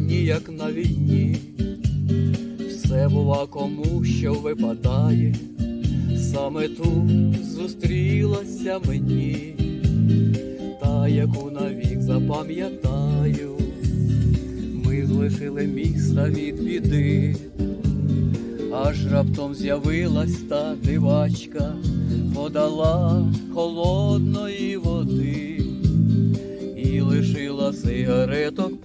як на війні, все бува кому що випадає, саме тут зустрілася мені, та яку навік запам'ятаю, ми злишили міста від біди, аж раптом з'явилась та дивачка, подала холодної води і лишила сигареток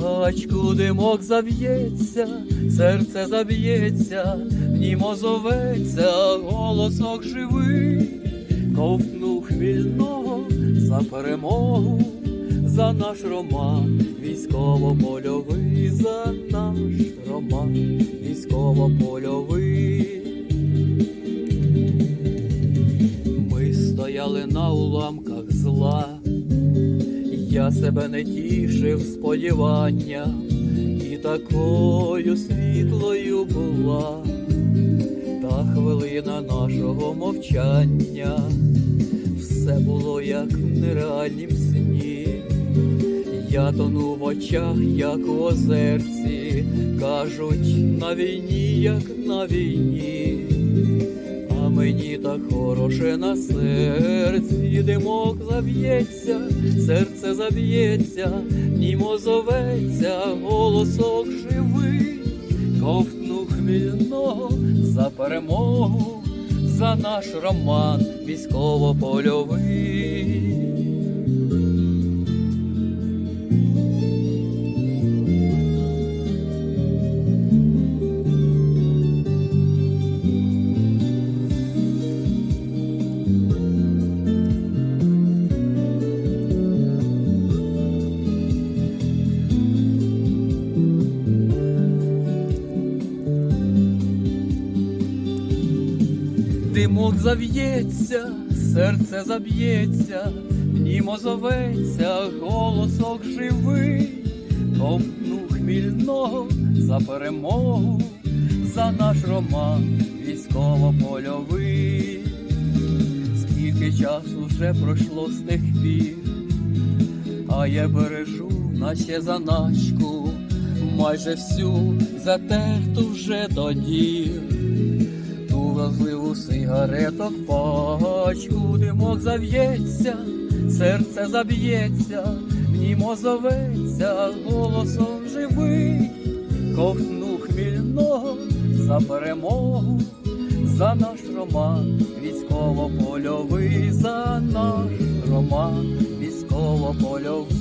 пачку, димок зав'ється, серце заб'ється, в нім озоветься, голосок живий, ковтнув хмільного за перемогу, за наш роман, військово-польовий, за наш роман, військово-польовий. Ми стояли на уламках зла. Я себе не тішив сподівання, і такою світлою була та хвилина нашого мовчання, все було як в нереальнім сні. Я тону в очах, як у озерці, кажуть, на війні, як на війні. Мені так хороше на серці, димок заб'ється, серце заб'ється, німо зоветься, голосок живий, ковтну хмільного за перемогу, за наш роман військово-польовий. Димок зав'ється, серце заб'ється, німо зоветься, голосок живий, ковтну хмільного за перемогу, за наш роман військово-польовий. Скільки часу вже пройшло з тих пір, а я бережу, наче заначку, майже всю затерту вже до дір ту вразливу сигареток пачку, димок зав'ється, серце заб'ється, в нім озоветься, голосом живий, ковтну хмільного за перемогу, за наш роман, військово-польовий, за наш роман, військово-польовий.